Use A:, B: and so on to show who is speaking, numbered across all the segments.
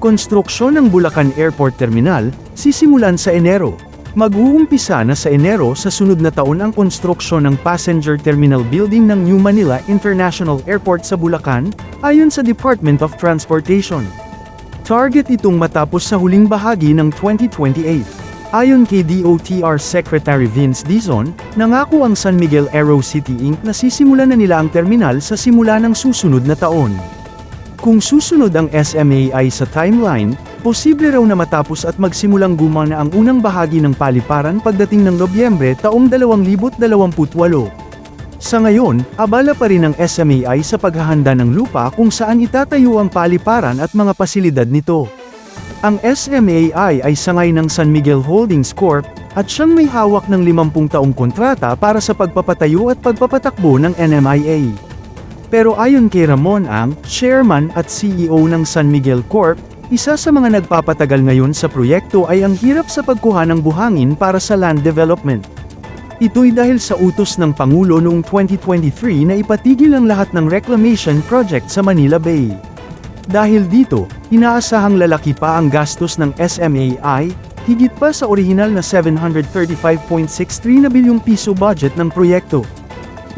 A: Konstruksyon ng Bulacan Airport Terminal, sisimulan sa Enero. Mag-uumpisa na sa Enero sa sunod na taon ang konstruksyon ng Passenger Terminal Building ng New Manila International Airport sa Bulacan, ayon sa Department of Transportation. Target itong matapos sa huling bahagi ng 2028. Ayon kay DOTR Secretary Vince Dizon, nangako ang San Miguel Aero City Inc. na sisimulan na nila ang terminal sa simula ng susunod na taon. Kung susunod ang SMAI sa timeline, posible raw na matapos at magsimulang gumana ang unang bahagi ng paliparan pagdating ng Nobyembre taong 2028. Sa ngayon, abala pa rin ang SMAI sa paghahanda ng lupa kung saan itatayo ang paliparan at mga pasilidad nito. Ang SMAI ay sangay ng San Miguel Holdings Corp. at siyang may hawak ng 50 taong kontrata para sa pagpapatayo at pagpapatakbo ng NMIA. Pero ayon kay Ramon Ang, chairman at CEO ng San Miguel Corp., isa sa mga nagpapatagal ngayon sa proyekto ay ang hirap sa pagkuha ng buhangin para sa land development. Ito'y dahil sa utos ng Pangulo noong 2023 na ipatigil ang lahat ng reclamation project sa Manila Bay. Dahil dito, inaasahang lalaki pa ang gastos ng SMAI, higit pa sa orihinal na 735.63 na bilyong piso budget ng proyekto.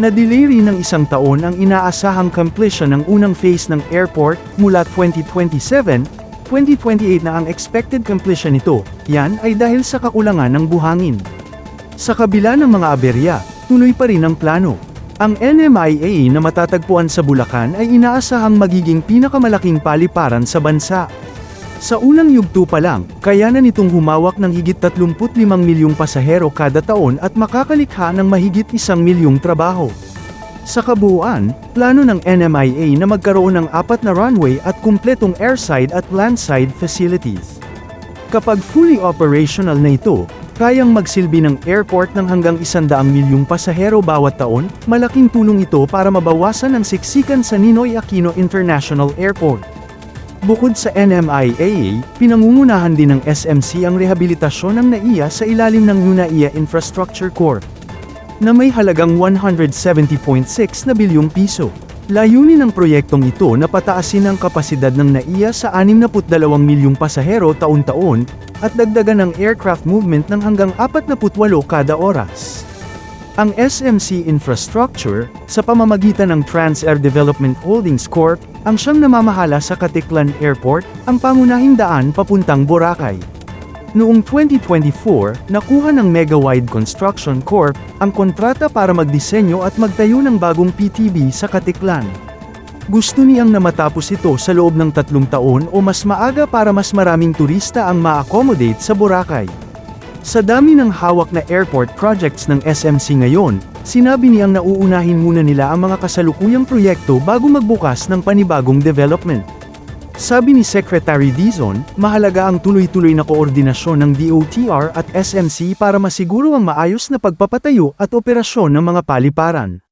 A: Na-delay rin ng isang taon ang inaasahang completion ng unang phase ng airport mula 2027, 2028 na ang expected completion nito, yan ay dahil sa kakulangan ng buhangin. Sa kabila ng mga aberya, tuloy pa rin ang plano. Ang NMIA na matatagpuan sa Bulacan ay inaasahang magiging pinakamalaking paliparan sa bansa. Sa unang yugto pa lang, kaya na nitong humawak ng higit 35 milyong pasahero kada taon at makakalikha ng mahigit isang milyong trabaho. Sa kabuuan, plano ng NMIA na magkaroon ng apat na runway at kumpletong airside at landside facilities. Kapag fully operational na ito, kayang magsilbi ng airport ng hanggang 100 milyong pasahero bawat taon, malaking tulong ito para mabawasan ang siksikan sa Ninoy Aquino International Airport. Bukod sa NMIAA, pinangungunahan din ng SMC ang rehabilitasyon ng NAIA sa ilalim ng NUNAIA Infrastructure Corp. na may halagang 170.6 na bilyong piso. Layunin ng proyektong ito na pataasin ang kapasidad ng NAIA sa 62 milyong pasahero taon-taon at dagdagan ang aircraft movement ng hanggang 48 kada oras. Ang SMC Infrastructure, sa pamamagitan ng Transair Development Holdings Corp., ang siyang namamahala sa Katiklan Airport, ang pangunahing daan papuntang Boracay. Noong 2024, nakuha ng Megawide Construction Corp. ang kontrata para magdisenyo at magtayo ng bagong PTB sa Katiklan. Gusto niyang na matapos ito sa loob ng tatlong taon o mas maaga para mas maraming turista ang ma-accommodate sa Boracay. Sa dami ng hawak na airport projects ng SMC ngayon, sinabi niyang nauunahin muna nila ang mga kasalukuyang proyekto bago magbukas ng panibagong development. Sabi ni Secretary Dizon, mahalaga ang tuloy-tuloy na koordinasyon ng DOTR at SMC para masiguro ang maayos na pagpapatayo at operasyon ng mga paliparan.